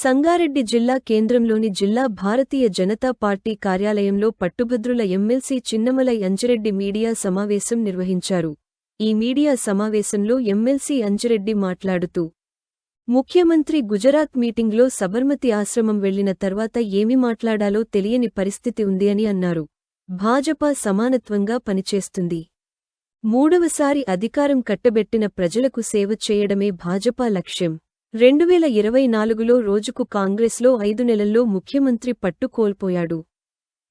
సంగారెడ్డి జిల్లా కేంద్రంలోని జిల్లా భారతీయ జనతా పార్టీ కార్యాలయంలో పట్టుభద్రుల ఎమ్మెల్సీ చిన్నమలై అంజిరెడ్డి మీడియా సమావేశం నిర్వహించారు. ఈ మీడియా సమావేశంలో ఎమ్మెల్సీ అంజిరెడ్డి మాట్లాడుతూ ముఖ్యమంత్రి గుజరాత్ మీటింగ్లో సబర్మతి ఆశ్రమం వెళ్ళిన తర్వాత ఏమి మాట్లాడాలో తెలియని పరిస్థితి ఉంది అని అన్నారు. భాజపా సమానత్వంగా పనిచేస్తుంది. మూడవసారి అధికారం కట్టబెట్టిన ప్రజలకు సేవ చేయడమే భాజపా లక్ష్యం. రెండువేల ఇరవై నాలుగులో రోజుకు కాంగ్రెస్లో ఐదు నెలల్లో ముఖ్యమంత్రి పట్టు కోల్పోయాడు.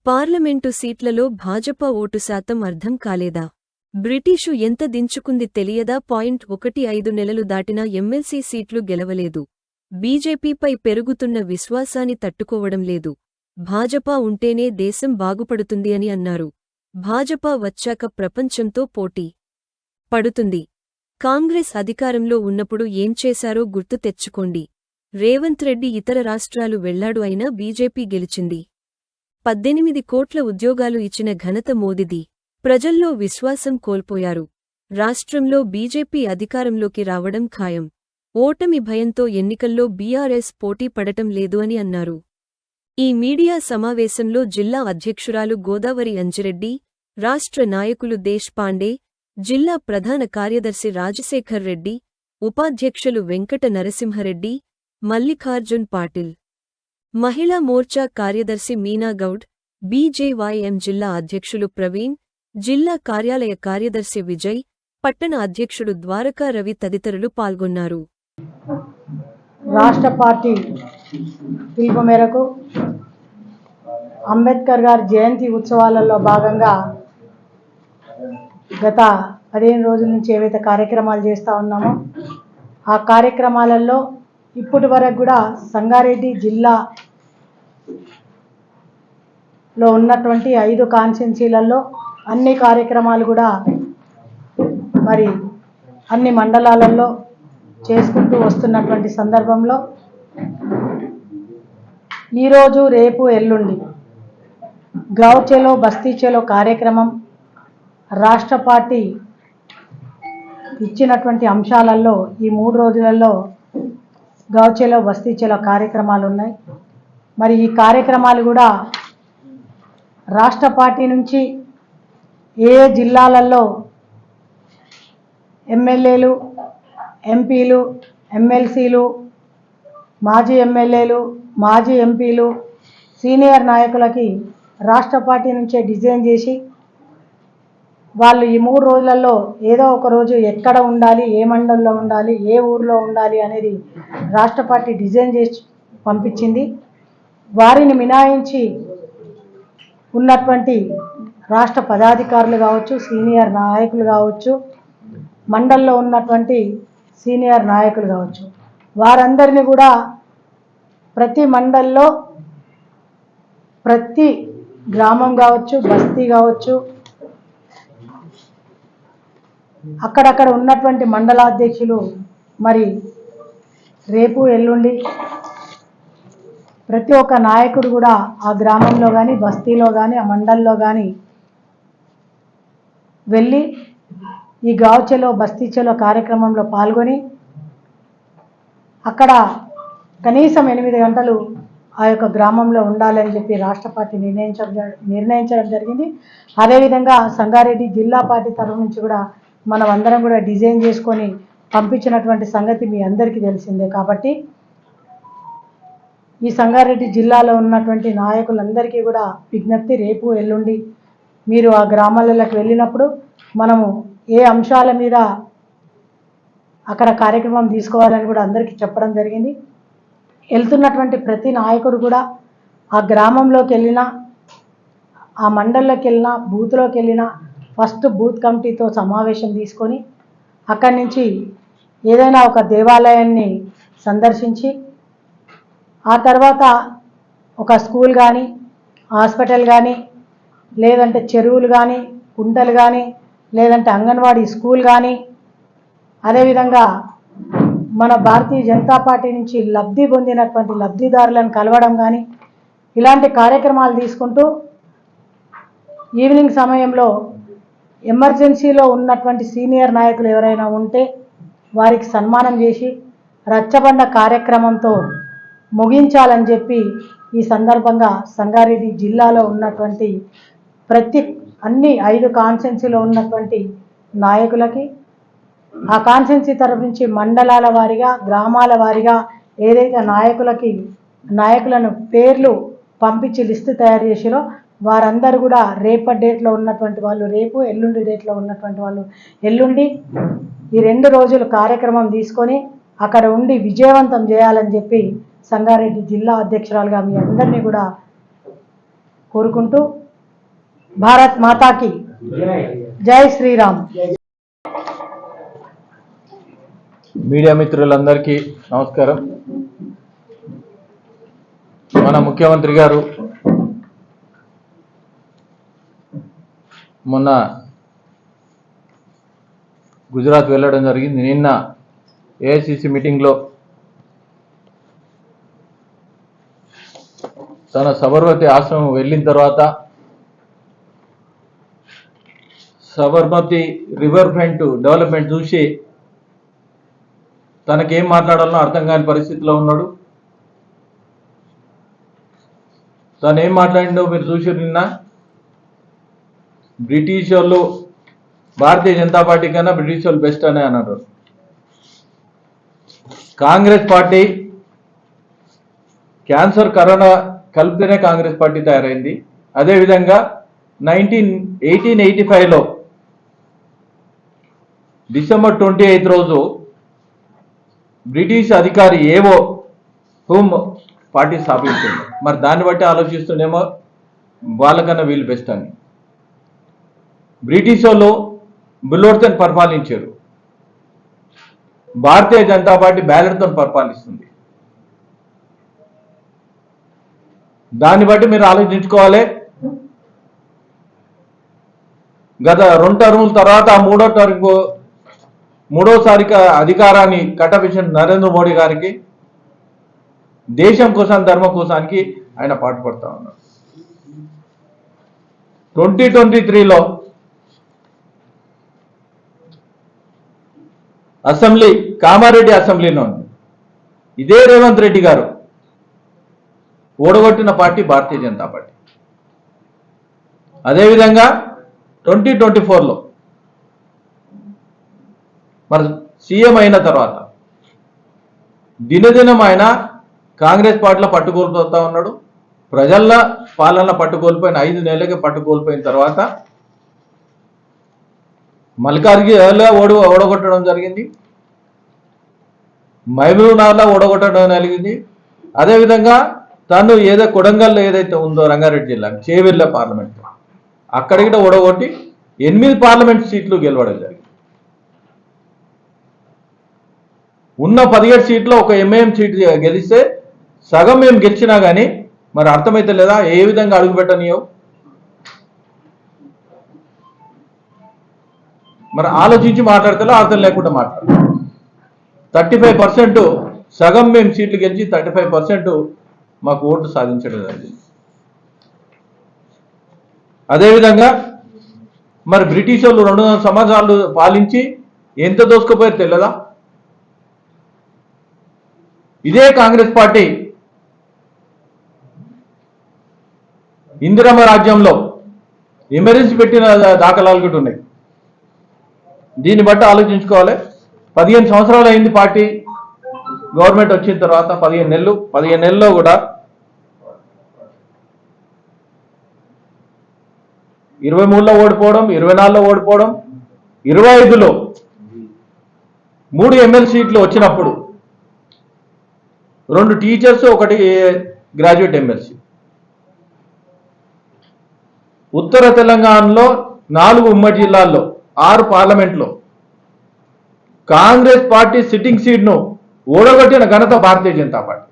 పార్లమెంటు సీట్లలో భాజపా ఓటు శాతం అర్థం కాలేదా? బ్రిటీషు ఎంత దించుకుంది తెలియదా? పాయింట్ ఒకటి ఐదు నెలలు దాటినా ఎమ్మెల్సీ సీట్లు గెలవలేదు. బీజేపీపై పెరుగుతున్న విశ్వాసాన్ని తట్టుకోవడం లేదు. భాజపా ఉంటేనే దేశం బాగుపడుతుంది అని అన్నారు. భాజపా వచ్చాక ప్రపంచంతో పోటీ పడుతుంది. కాంగ్రెస్ అధికారంలో ఉన్నప్పుడు ఏం చేశారో గుర్తు తెచ్చుకోండి. రేవంత్ రెడ్డి ఇతర రాష్ట్రాలు వెళ్ళాడు అయినా బీజేపీ గెలిచింది. పద్దెనిమిది కోట్ల ఉద్యోగాలు ఇచ్చిన ఘనత మోదిది. ప్రజల్లో విశ్వాసం కోల్పోయారు. రాష్ట్రంలో బీజేపీ అధికారంలోకి రావడం ఖాయం. ఓటమి భయంతో ఎన్నికల్లో బీఆర్ఎస్ పోటీ పడటం లేదు అని అన్నారు. ఈ మీడియా సమావేశంలో జిల్లా అధ్యక్షురాలు గోదావరి అంజిరెడ్డి రాష్ట్ర నాయకులు దేశ్ పాండే జిల్లా ప్రధాన కార్యదర్శి రాజశేఖర్ రెడ్డి ఉపాధ్యక్షులు వెంకట నరసింహరెడ్డి మల్లికార్జున్ పాటిల్. మహిళా మోర్చా కార్యదర్శి మీనాగౌడ్ బీజేవైఎం జిల్లా అధ్యక్షులు ప్రవీణ్ జిల్లా కార్యాలయ కార్యదర్శి విజయ్ పట్టణ అధ్యక్షుడు ద్వారకా రవి తదితరులు పాల్గొన్నారు. రాష్ట్ర పార్టీ పిలుపు మేరకు అంబేద్కర్ గారి జయంతి ఉత్సవాలలో భాగంగా గత పదిహేను రోజుల నుంచి ఏవైతే కార్యక్రమాలు చేస్తూ ఉన్నామో ఆ కార్యక్రమాలలో ఇప్పటి వరకు కూడా సంగారెడ్డి జిల్లాలో ఉన్నటువంటి ఐదు కాన్స్టిట్యున్సీలలో అన్ని కార్యక్రమాలు కూడా మరి అన్ని మండలాలలో చేసుకుంటూ వస్తున్నటువంటి సందర్భంలో ఈరోజు రేపు ఎల్లుండి గౌచెలో బస్తీచెలో కార్యక్రమం రాష్ట్ర పార్టీ ఇచ్చినటువంటి అంశాలలో ఈ మూడు రోజులలో గౌచెలో బస్తీచెలో కార్యక్రమాలు ఉన్నాయి మరి ఈ కార్యక్రమాలు కూడా రాష్ట్ర పార్టీ నుంచి ఏ ఏ జిల్లాలలో ఎమ్మెల్యేలు ఎంపీలు ఎమ్మెల్సీలు మాజీ ఎమ్మెల్యేలు మాజీ ఎంపీలు సీనియర్ నాయకులకి రాష్ట్ర పార్టీ నుంచే డిజైన్ చేసి వాళ్ళు ఈ మూడు రోజులలో ఏదో ఒక రోజు ఎక్కడ ఉండాలి ఏ మండలంలో ఉండాలి ఏ ఊరిలో ఉండాలి అనేది రాష్ట్ర పార్టీ డిజైన్ చేసి పంపించింది. వారిని మినాయించి ఉన్నటువంటి రాష్ట్ర పదాధికారులు కావచ్చు సీనియర్ నాయకులు కావచ్చు మండల్లో ఉన్నటువంటి సీనియర్ నాయకులు కావచ్చు వారందరినీ కూడా ప్రతి మండల్లో ప్రతి గ్రామం కావచ్చు బస్తీ కావచ్చు అక్కడక్కడ ఉన్నటువంటి మండలాధ్యక్షులు మరి రేపు ఎల్లుండి ప్రతి ఒక్క నాయకుడు కూడా ఆ గ్రామంలో కానీ బస్తీలో కానీ ఆ మండల్లో కానీ వెళ్ళి ఈ గావచెలో బస్తీచెలో కార్యక్రమంలో పాల్గొని అక్కడ కనీసం ఎనిమిది గంటలు ఆ యొక్క గ్రామంలో ఉండాలని చెప్పి రాష్ట్ర పార్టీ నిర్ణయించడం నిర్ణయించడం జరిగింది. అదేవిధంగా సంగారెడ్డి జిల్లా పార్టీ తరఫు నుంచి కూడా మనం అందరం కూడా డిజైన్ చేసుకొని పంపించినటువంటి సంగతి మీ అందరికీ తెలిసిందే. కాబట్టి ఈ సంగారెడ్డి జిల్లాలో ఉన్నటువంటి నాయకులందరికీ కూడా విజ్ఞప్తి రేపు ఎల్లుండి మీరు ఆ గ్రామాలలోకి వెళ్ళినప్పుడు మనము ఏ అంశాల మీద అక్కడ కార్యక్రమం తీసుకోవాలని కూడా అందరికీ చెప్పడం జరిగింది. వెళ్తున్నటువంటి ప్రతి నాయకుడు కూడా ఆ గ్రామంలోకి వెళ్ళినా ఆ మండల్లోకి వెళ్ళినా బూత్లోకి వెళ్ళినా ఫస్ట్ బూత్ కమిటీతో సమావేశం తీసుకొని అక్కడి నుంచి ఏదైనా ఒక దేవాలయాన్ని సందర్శించి ఆ తర్వాత ఒక స్కూల్ కానీ హాస్పిటల్ కానీ లేదంటే చెరువులు కానీ కుంటలు కానీ లేదంటే అంగన్వాడీ స్కూల్ కానీ అదేవిధంగా మన భారతీయ జనతా పార్టీ నుంచి లబ్ధి పొందినటువంటి లబ్ధిదారులను కలవడం కానీ ఇలాంటి కార్యక్రమాలు తీసుకుంటూ ఈవినింగ్ సమయంలో ఎమర్జెన్సీలో ఉన్నటువంటి సీనియర్ నాయకులు ఎవరైనా ఉంటే వారికి సన్మానం చేసి రచ్చబండ కార్యక్రమంతో ముగించాలని చెప్పి ఈ సందర్భంగా సంగారెడ్డి జిల్లాలో ఉన్నటువంటి ప్రతి అన్ని ఐదు కాన్సెన్సీలో ఉన్నటువంటి నాయకులకి ఆ కాన్సెన్సీ తరఫు నుంచి మండలాల వారీగా గ్రామాల వారీగా ఏదైతే నాయకులకి నాయకులను పేర్లు పంపించి లిస్టు తయారు చేసిరో వారందరూ కూడా రేపటి డేట్లో ఉన్నటువంటి వాళ్ళు రేపు ఎల్లుండి డేట్లో ఉన్నటువంటి వాళ్ళు ఎల్లుండి ఈ రెండు రోజులు కార్యక్రమం తీసుకొని అక్కడ ఉండి విజయవంతం చేయాలని చెప్పి సంగారెడ్డి జిల్లా అధ్యక్షురాలుగా మీ అందరినీ కూడా కోరుకుంటూ భారత్ మాతాకి జై శ్రీరామ్. మీడియా మిత్రులందరికీ నమస్కారం. మన ముఖ్యమంత్రి గారు మొన్న గుజరాత్ వెళ్ళడం జరిగింది. నిన్న ఏఐసిసి మీటింగ్లో తన సబర్మతి ఆశ్రమం వెళ్ళిన తర్వాత సబర్మతి రివర్ ఫ్రంట్ డెవలప్మెంట్ చూసి తనకేం మాట్లాడాలో అర్థం కాని పరిస్థితిలో ఉన్నాడు. తను ఏం మాట్లాడిందో మీరు చూసి నిన్న. బ్రిటిష్ వాళ్ళు భారతీయ జనతా పార్టీ కన్నా బ్రిటిష్ వాళ్ళు బెస్ట్ అని అన్నారు. కాంగ్రెస్ పార్టీ క్యాన్సర్ కరోనా కలిపితేనే కాంగ్రెస్ పార్టీ తయారైంది. అదేవిధంగా నైన్టీన్ ఎయిటీన్ ఎయిటీ ఫైవ్లో డిసెంబర్ ట్వంటీ ఎయిత్ రోజు బ్రిటిష్ అధికారి ఏవో హోమ్ పార్టీ స్థాపించింది. మరి దాన్ని బట్టి ఆలోచిస్తుండేమో వాళ్ళకన్నా వీళ్ళు బెస్ట్ అని. బ్రిటిష్ వాళ్ళు బుల్లోడ్తో పరిపాలించారు. భారతీయ జనతా పార్టీ బ్యాలెట్తో పరిపాలిస్తుంది. దాన్ని బట్టి మీరు ఆలోచించుకోవాలి. గత రెండు టర్ముల తర్వాత మూడో టర్ము మూడోసారి అధికారాన్ని కట్టపించిన నరేంద్ర మోడీ గారికి దేశం కోసం ధర్మం కోసానికి ఆయన పాటుపడతా ఉన్నారు. ట్వంటీ ట్వంటీ త్రీలో అసెంబ్లీ కామారెడ్డి అసెంబ్లీలో ఉంది. ఇదే రేవంత్ రెడ్డి గారు ఓడగొట్టిన పార్టీ భారతీయ జనతా పార్టీ. అదేవిధంగా ట్వంటీ ట్వంటీ ఫోర్లో మన సీఎం అయిన తర్వాత దినదినం ఆయన కాంగ్రెస్ పార్టీలో పట్టుకోల్పోతా ఉన్నాడు. ప్రజల పాలన పట్టుకోల్పోయిన ఐదు నెలలకి పట్టుకోల్పోయిన తర్వాత మల్కార్గిలో ఓడి ఓడగొట్టడం జరిగింది? మహబూబ్నగర్లో ఓడగొట్టడం జరిగింది. అదేవిధంగా తను ఏదో కొడంగల్లో ఏదైతే ఉందో రంగారెడ్డి జిల్లా చేవెళ్ళ పార్లమెంట్ అక్కడికి కూడా ఓడగొట్టి ఎనిమిది పార్లమెంట్ సీట్లు గెలవడం జరిగింది. ఉన్న పదిహేడు సీట్లో ఒక ఎంఏఎం సీట్ గెలిస్తే సగం మేము గెలిచినా కానీ మరి అర్థమైతే లేదా? ఏ విధంగా అడుగుపెట్టనియో మరి ఆలోచించి మాట్లాడితే అర్థం లేకుండా మాట్లాడు థర్టీ ఫైవ్ పర్సెంట్ సగం మేము సీట్లు గెలిచి థర్టీ ఫైవ్ పర్సెంట్ మాకు ఓట్లు సాధించడం జరిగింది. అదేవిధంగా మరి బ్రిటిష్ వాళ్ళు రెండు వందల సంవత్సరాలు పాలించి ఎంత దోసుకుపోయారు తెలియదా ఇదే కాంగ్రెస్ పార్టీ ఇందిరమ్మ రాజ్యంలో ఎమర్జెన్సీ పెట్టిన దాఖలాలు కూడా ఉన్నాయి. దీన్ని బట్టి ఆలోచించుకోవాలి. పదిహేను సంవత్సరాలు అయింది పార్టీ. గవర్నమెంట్ వచ్చిన తర్వాత పదిహేను నెలలు. పదిహేను నెలల్లో కూడా ఇరవై మూడులో ఓడిపోవడం ఇరవై నాలుగులో ఓడిపోవడం ఇరవై ఐదులో మూడు ఎమ్మెల్యే సీట్లు వచ్చినప్పుడు రెండు టీచర్స్ ఒకటి గ్రాడ్యుయేట్ ఎమ్మెల్సీ ఉత్తర తెలంగాణలో నాలుగు ఉమ్మడి జిల్లాల్లో ఆరు పార్లమెంట్లో. కాంగ్రెస్ పార్టీ సిట్టింగ్ సీట్ను ఓడగొట్టిన ఘనత భారతీయ జనతా పార్టీ.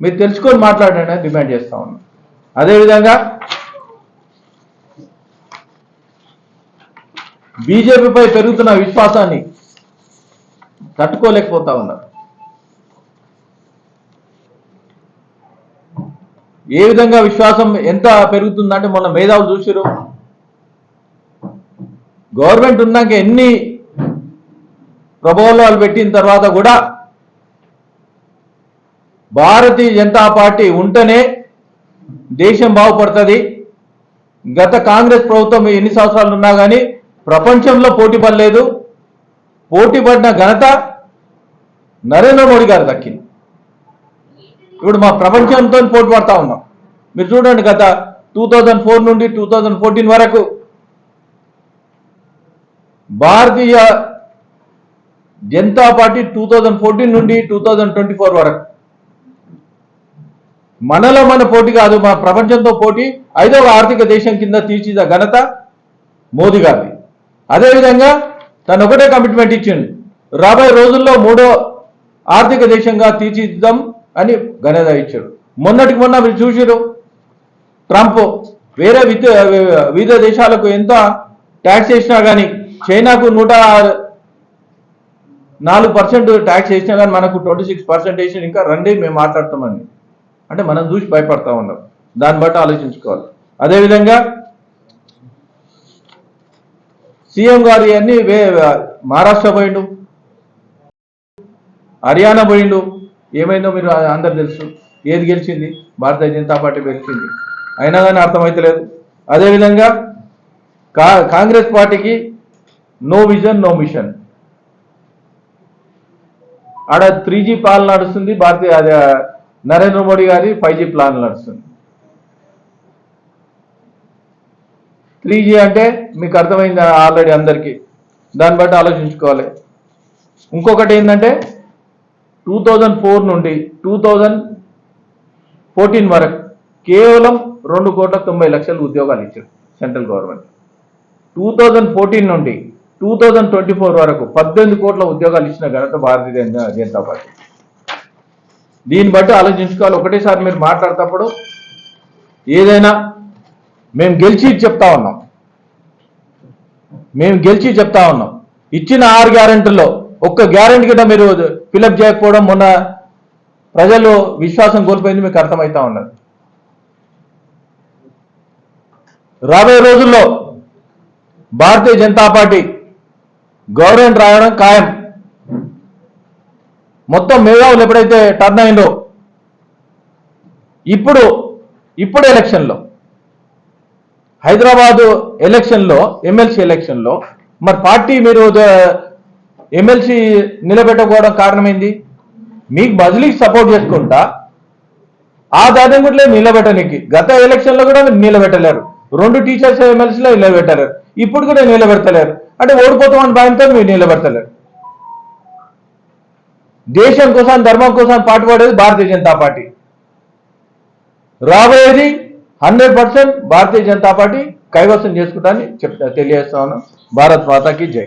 మీరు తెలుసుకొని మాట్లాడండి డిమాండ్ చేస్తా ఉన్నా. అదేవిధంగా బీజేపీపై పెరుగుతున్న విశ్వాసాన్ని తట్టుకోలేకపోతా ఉన్నారు. ఏ విధంగా విశ్వాసం ఎంత పెరుగుతుందంటే మొన్న మేధావులు చూసిరు గవర్నమెంట్ ఉన్నాక ఎన్ని ప్రభావాలు పెట్టిన తర్వాత కూడా భారతీయ జనతా పార్టీ ఉంటేనే దేశం బాగుపడుతుంది. గత కాంగ్రెస్ ప్రభుత్వం ఎన్ని సంవత్సరాలు ఉన్నా కానీ ప్రపంచంలో పోటీ పడలేదు. పోటీ పడిన ఘనత నరేంద్ర మోడీ గారు దక్కింది. ఇప్పుడు మా ప్రపంచంతో పోటీ పడతా ఉన్నాం. మీరు చూడండి గత టూ థౌజండ్ ఫోర్ నుండి టూ థౌజండ్ ఫోర్టీన్ వరకు Bharatiya Janata party two thousand fourteen నుండి టూ థౌజండ్ ట్వంటీ ఫోర్ వరకు. మనలో మన పోటీ కాదు మన ప్రపంచంతో పోటీ ఐదవ ఆర్థిక దేశం కింద తీర్చిద ఘనత మోదీ గారిది. అదేవిధంగా తను ఒకటే కమిట్మెంట్ ఇచ్చిండు. రాబోయే రోజుల్లో మూడో ఆర్థిక దేశంగా తీర్చిదిద్దాం అని ఘనత ఇచ్చాడు. మొన్నటికి మొన్న మీరు చూసారు ట్రంప్ వేరే విద్య వివిధ దేశాలకు ఎంత ట్యాక్స్ వేసినా కానీ చైనాకు నూట నాలుగు పర్సెంట్ ట్యాక్స్ వేసినా కానీ మనకు ట్వంటీ సిక్స్ పర్సెంట్ వేసిన ఇంకా రండి మేము మాట్లాడతామని అంటే మనం చూసి భయపడతా ఉన్నాం. దాన్ని బట్టి ఆలోచించుకోవాలి. అదేవిధంగా సీఎం గారు ఇవన్నీ వే మహారాష్ట్ర పోయిండు హర్యానా పోయిండు. ఏమైందో మీరు అందరు తెలుసు. ఏది గెలిచింది? భారతీయ జనతా పార్టీ గెలిచింది. అయినా కానీ అర్థమైతలేదు. అదేవిధంగా కా కాంగ్రెస్ పార్టీకి నో విజన్ నో మిషన్ ఆడ త్రీ జీ పాలన నడుస్తుంది భారతీయ అదే నరేంద్ర మోడీ గారి ఫైవ్ జీ ప్లాన్ నడుస్తుంది. త్రీ జీ అంటే మీకు అర్థమైంది ఆల్రెడీ అందరికీ? దాన్ని బట్టి ఆలోచించుకోవాలి. ఇంకొకటి ఏంటంటే టూ థౌజండ్ ఫోర్ నుండి టూ థౌజండ్ ఫోర్టీన్ వరకు కేవలం రెండు కోట్ల తొంభై లక్షల ఉద్యోగాలు ఇచ్చారు central government. Two thousand fourteen నుండి టూ థౌజండ్ ట్వంటీ ఫోర్ వరకు పద్దెనిమిది కోట్ల ఉద్యోగాలు ఇచ్చిన ఘనత భారతీయ జనతా పార్టీ. దీన్ని బట్టి ఆలోచించుకోవాలి. ఒకటేసారి మీరు మాట్లాడేటప్పుడు ఏదైనా మేము గెలిచి చెప్తా ఉన్నాం. మేము గెలిచి చెప్తా ఉన్నాం. ఇచ్చిన ఆరు గ్యారెంటీల్లో ఒక్క గ్యారెంటీ కింద మీరు ఫిలప్ చేయకపోవడం మొన్న ప్రజలు విశ్వాసం కోల్పోయింది మీకు అర్థమవుతా ఉన్నది. రాబోయే రోజుల్లో భారతీయ జనతా పార్టీ గవర్నమెంట్ రావడం ఖాయం. మొత్తం మేధావులు ఎప్పుడైతే టర్న్ అయిందో ఇప్పుడు ఇప్పుడు ఎలక్షన్లో హైదరాబాదు ఎలక్షన్లో ఎమ్మెల్సీ ఎలక్షన్లో మరి పార్టీ మీరు ఎమ్మెల్సీ నిలబెట్టకపోవడం కారణమైంది? మీకు బదిలీకి సపోర్ట్ చేసుకుంటా ఆ దాదాపు కూడా నిలబెట్టనికి. గత ఎలక్షన్లో కూడా నిలబెట్టలేరు. రెండు టీచర్స్ ఎమ్మెల్సీలో నిలబెట్టలేరు. ఇప్పుడు కూడా నిలబెట్టలేరు అంటే ఓడిపోతామని భయంతో మీరు నిలబెడతలేరు. దేశం కోసం ధర్మం కోసం పాటుపడేది భారతీయ జనతా పార్టీ. రాబోయేది hundred percent Bharatiya Janata party కైవసం చేసుకుంటానని చెప్తా తెలియజేస్తా ఉన్నాం. భారత్ మాతాకి జై.